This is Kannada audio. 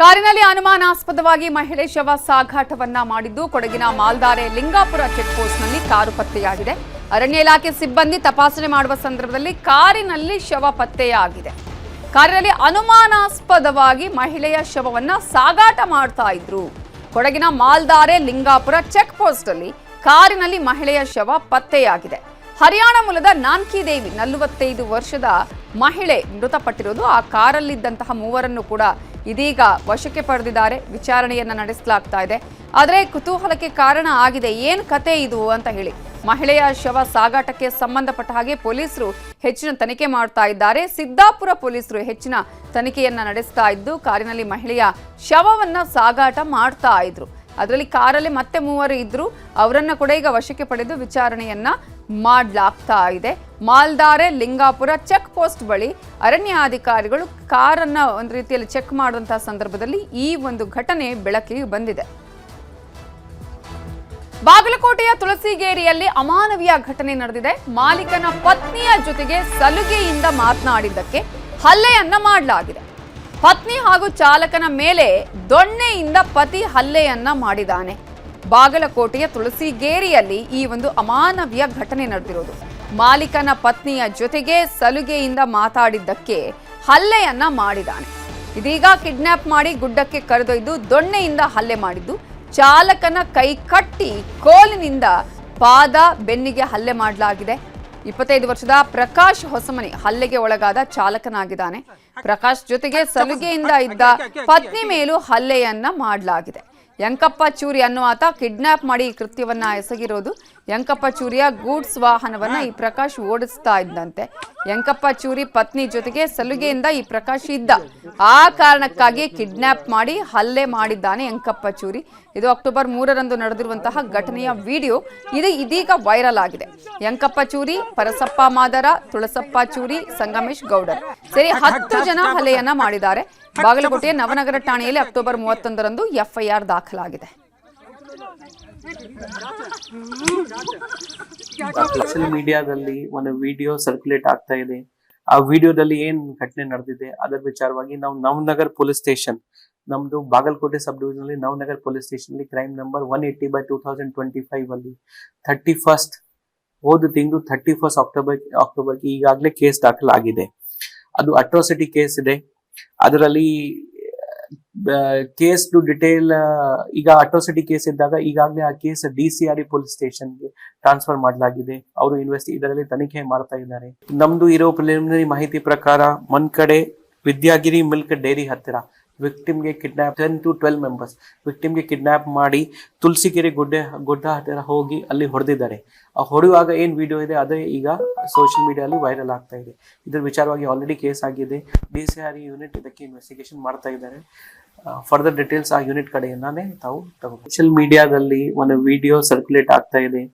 ಕಾರಿನಲ್ಲಿ ಅನುಮಾನಾಸ್ಪದವಾಗಿ ಮಹಿಳೆ ಶವ ಸಾಗಾಟವನ್ನ ಮಾಡಿದ್ದು, ಕೊಡಗಿನ ಮಾಲ್ದಾರೆ ಲಿಂಗಾಪುರ ಚೆಕ್ ಪೋಸ್ಟ್ನಲ್ಲಿ ಕಾರು ಪತ್ತೆಯಾಗಿದೆ. ಅರಣ್ಯ ಇಲಾಖೆ ಸಿಬ್ಬಂದಿ ತಪಾಸಣೆ ಮಾಡುವ ಸಂದರ್ಭದಲ್ಲಿ ಕಾರಿನಲ್ಲಿ ಶವ ಪತ್ತೆಯಾಗಿದೆ. ಕಾರಿನಲ್ಲಿ ಅನುಮಾನಾಸ್ಪದವಾಗಿ ಮಹಿಳೆಯ ಶವವನ್ನ ಸಾಗಾಟ ಮಾಡ್ತಾ ಇದ್ರು. ಕೊಡಗಿನ ಮಾಲ್ದಾರೆ ಲಿಂಗಾಪುರ ಚೆಕ್ ಪೋಸ್ಟ್ನಲ್ಲಿ ಕಾರಿನಲ್ಲಿ ಮಹಿಳೆಯ ಶವ ಪತ್ತೆಯಾಗಿದೆ. ಹರಿಯಾಣ ಮೂಲದ ನಾನ್ಕಿ ದೇವಿ ನಲವತ್ತೈದು ವರ್ಷದ ಮಹಿಳೆ ಮೃತಪಟ್ಟಿರೋದು ಆ ಕಾರಲ್ಲಿದ್ದಂತಹ ಮೂವರನ್ನು ಕೂಡ ಇದೀಗ ವಶಕ್ಕೆ ಪಡೆದಿದ್ದಾರೆ. ವಿಚಾರಣೆಯನ್ನ ನಡೆಸಲಾಗ್ತಾ ಇದೆ. ಆದರೆ ಕುತೂಹಲಕ್ಕೆ ಕಾರಣ ಆಗಿದೆ. ಏನ್ ಕತೆ ಇದು ಅಂತ ಹೇಳಿ. ಮಹಿಳೆಯ ಶವ ಸಾಗಾಟಕ್ಕೆ ಸಂಬಂಧಪಟ್ಟ ಹಾಗೆ ಪೊಲೀಸರು ಹೆಚ್ಚಿನ ತನಿಖೆ ಮಾಡ್ತಾ ಇದ್ದಾರೆ. ಸಿದ್ದಾಪುರ ಪೊಲೀಸರು ಹೆಚ್ಚಿನ ತನಿಖೆಯನ್ನ ನಡೆಸ್ತಾ ಇದ್ದು, ಕಾರಿನಲ್ಲಿ ಮಹಿಳೆಯ ಶವವನ್ನ ಸಾಗಾಟ ಮಾಡ್ತಾ ಇದ್ರು. ಅದರಲ್ಲಿ ಕಾರಲ್ಲಿ ಮತ್ತೆ ಮೂವರು ಇದ್ರು, ಅವರನ್ನ ಕೂಡ ಈಗ ವಶಕ್ಕೆ ಪಡೆದು ವಿಚಾರಣೆಯನ್ನ ಮಾಡಲಾಗ್ತಾ ಇದೆ. ಮಾಲ್ದಾರೆ, ಲಿಂಗಾಪುರ, ಚೆಕ್ ಪೋಸ್ಟ್ ಬಳಿ ಅರಣ್ಯ ಅಧಿಕಾರಿಗಳು ಕಾರನ್ನ ಒಂದು ರೀತಿಯಲ್ಲಿ ಚೆಕ್ ಮಾಡುವಂತಹ ಸಂದರ್ಭದಲ್ಲಿ ಈ ಒಂದು ಘಟನೆ ಬೆಳಕಿಗೆ ಬಂದಿದೆ. ಬಾಗಲಕೋಟೆಯ ತುಳಸಿಗೇರಿಯಲ್ಲಿ ಅಮಾನವೀಯ ಘಟನೆ ನಡೆದಿದೆ. ಮಾಲೀಕನ ಪತ್ನಿಯ ಜೊತೆಗೆ ಸಲುಗೆಯಿಂದ ಮಾತನಾಡಿದ್ದಕ್ಕೆ ಹಲ್ಲೆಯನ್ನ ಮಾಡಲಾಗಿದೆ. ಪತ್ನಿ ಹಾಗೂ ಚಾಲಕನ ಮೇಲೆ ದೊಣ್ಣೆಯಿಂದ ಪತಿ ಹಲ್ಲೆಯನ್ನ ಮಾಡಿದ್ದಾನೆ. ಬಾಗಲಕೋಟೆಯ ತುಳಸಿಗೇರಿಯಲ್ಲಿ ಈ ಒಂದು ಅಮಾನವೀಯ ಘಟನೆ ನಡೆದಿರೋದು ಮಾಲೀಕನ ಪತ್ನಿಯ ಜೊತೆಗೆ ಸಲುಗೆಯಿಂದ ಮಾತಾಡಿದ್ದಕ್ಕೆ ಹಲ್ಲೆಯನ್ನ ಮಾಡಿದ್ದಾನೆ. ಇದೀಗ ಕಿಡ್ನಾಪ್ ಮಾಡಿ ಗುಡ್ಡಕ್ಕೆ ಕರೆದೊಯ್ದು ದೊಣ್ಣೆಯಿಂದ ಹಲ್ಲೆ ಮಾಡಿದ್ದು. ಚಾಲಕನ ಕೈ ಕಟ್ಟಿ ಕೋಲಿನಿಂದ ಪಾದ ಬೆನ್ನಿಗೆ ಹಲ್ಲೆ ಮಾಡಲಾಗಿದೆ. ಇಪ್ಪತ್ತೈದು ವರ್ಷದ ಪ್ರಕಾಶ್ ಹೊಸಮನಿ ಹಲ್ಲೆಗೆ ಒಳಗಾದ ಚಾಲಕನಾಗಿದ್ದಾನೆ. ಪ್ರಕಾಶ್ ಜೊತೆಗೆ ಸಲುಗೆಯಿಂದ ಇದ್ದ ಪತ್ನಿ ಮೇಲೂ ಹಲ್ಲೆಯನ್ನ ಮಾಡಲಾಗಿದೆ. ಯಂಕಪ್ಪ ಚೂರಿ ಅನ್ನೋ ಆತ ಕಿಡ್ನಾಪ್ ಮಾಡಿ ಕೃತ್ಯವನ್ನ ಎಸಗಿರೋದು ಯಂಕಪ್ಪ ಚೂರಿಯ ಗೂಡ್ಸ್ ವಾಹನವನ್ನ ಈ ಪ್ರಕಾಶ್ ಓಡಿಸ್ತಾ ಇದ್ದಂತೆ ಯಂಕಪ್ಪ ಚೂರಿ ಪತ್ನಿ ಜೊತೆಗೆ ಸಲುಗೆಯಿಂದ ಈ ಪ್ರಕಾಶ್ ಇದ್ದ. ಆ ಕಾರಣಕ್ಕಾಗಿ ಕಿಡ್ನಾಪ್ ಮಾಡಿ ಹಲ್ಲೆ ಮಾಡಿದ್ದಾನೆ ಯಂಕಪ್ಪ ಚೂರಿ. ಇದು ಅಕ್ಟೋಬರ್ ಮೂರರಂದು ನಡೆದಿರುವಂತಹ ಘಟನೆಯ ವಿಡಿಯೋ. ಇದು ಇದೀಗ ವೈರಲ್ ಆಗಿದೆ. ಯಂಕಪ್ಪ ಚೂರಿ ಪರಸಪ್ಪ ಮಾದರ ತುಳಸಪ್ಪ ಚೂರಿ ಸಂಗಮೇಶ್ ಗೌಡರ್ ಸೇರಿ ಹತ್ತು ಜನ ಹಲ್ಲೆಯನ್ನ ಮಾಡಿದ್ದಾರೆ. ಬಾಗಲಕೋಟೆಯ ನವನಗರ ಠಾಣೆಯಲ್ಲಿ ಅಕ್ಟೋಬರ್ ಮೂವತ್ತೊಂದರಂದು ಎಫ್ಐಆರ್ ದಾಖಲಾಗಿದೆ. ಸೋಷಿಯಲ್ ಮೀಡಿಯಾದಲ್ಲಿ ಒಂದು ವಿಡಿಯೋ ಸರ್ಕ್ಯುಲೇಟ್ ಆಗ್ತಾ ಇದೆ. ಆ ವಿಡಿಯೋದಲ್ಲಿ ಏನ್ ಘಟನೆ ನಡೆದಿದೆ, ಅದರ ವಿಚಾರವಾಗಿ ನಾವು ನವನಗರ್ ಪೊಲೀಸ್ ಸ್ಟೇಷನ್ ನಮ್ದು ಬಾಗಲಕೋಟೆ ಸಬ್ ಡಿವಿಷನ್ ಅಲ್ಲಿ ನವನಗರ್ ಪೊಲೀಸ್ ಸ್ಟೇಷನ್ ಅಲ್ಲಿ crime number one eighty by two thousand twenty five ಅಲ್ಲಿ ಥರ್ಟಿ ಫಸ್ಟ್ ಹೋದ ತಿಂಗಳು ಥರ್ಟಿ ಫಸ್ಟ್ ಅಕ್ಟೋಬರ್ ಅಕ್ಟೋಬರ್ಗೆ ಈಗಾಗಲೇ ಕೇಸ್ ದಾಖಲಾಗಿದೆ. ಅದು ಅಟ್ರಾಸಿಟಿ ಕೇಸ್ ಇದೆ. ಅದರಲ್ಲಿ ಕೇಸ್ ಟು ಡಿಟೇಲ್ ಈಗ ಅಟ್ರಾಸಿಟಿ ಕೇಸ್ ಇದ್ದಾಗ ಈಗಾಗಲೇ ಆ case D C R police ಸ್ಟೇಷನ್ಗೆ ಟ್ರಾನ್ಸ್ಫರ್ ಮಾಡಲಾಗಿದೆ. ಅವರು ಇನ್ವೆಸ್ಟ್ ಇದರಲ್ಲಿ ತನಿಖೆ ಮಾಡ್ತಾ ಇದ್ದಾರೆ. ನಮ್ದು ಇರೋ ಪ್ರಿಲಿಮಿನರಿ ಮಾಹಿತಿ ಪ್ರಕಾರ ಮನ್ ಕಡೆ ವಿದ್ಯಾಗಿರಿ ಮಿಲ್ಕ್ ಡೈರಿ ಹತ್ತಿರ. ವಿಕ್ಟಿಮ್ಗೆ kidnap ten to twelve members ವಿಕ್ಟಿಮ್ಗೆ kidnap ಮಾಡಿ ತುಳಸಿಕೆರೆ ಗುಡ್ಡೆ, ಗುಡ್ಡ ಹತ್ತಿರ ಹೋಗಿ ಅಲ್ಲಿ ಹೊಡೆದಿದ್ದಾರೆ. ಆ ಹೊಡೆಯುವಾಗ ಏನು ವಿಡಿಯೋ ಇದೆ? ಅದೇ ಈಗ ಸೋಷಿಯಲ್ ಮೀಡಿಯಲ್ಲಿ ವೈರಲ್ ಆಗ್ತಾ ಇದೆ. ಇದರ ವಿಚಾರವಾಗಿ ಆಲ್ರೆಡಿ ಕೇಸ್ ಆಗಿದೆ. ಡಿ ಸಿ ಆರ್ ಯೂನಿಟ್ ಇದಕ್ಕೆ ಇನ್ವೆಸ್ಟಿಗೇಷನ್ ಮಾಡ್ತಾ ಇದ್ದಾರೆ. ಫರ್ದರ್ ಡೀಟೇಲ್ಸ್ ಆ ಯೂನಿಟ್ ಕಡೆಯಿಂದಾನೇ ತಾವು ತಗೋ ಸೋಷಿಯಲ್ ಮೀಡಿಯಾದಲ್ಲಿ ಒಂದು ವಿಡಿಯೋ ಸರ್ಕ್ಯುಲೇಟ್ ಆಗ್ತಾ ಇದೆ.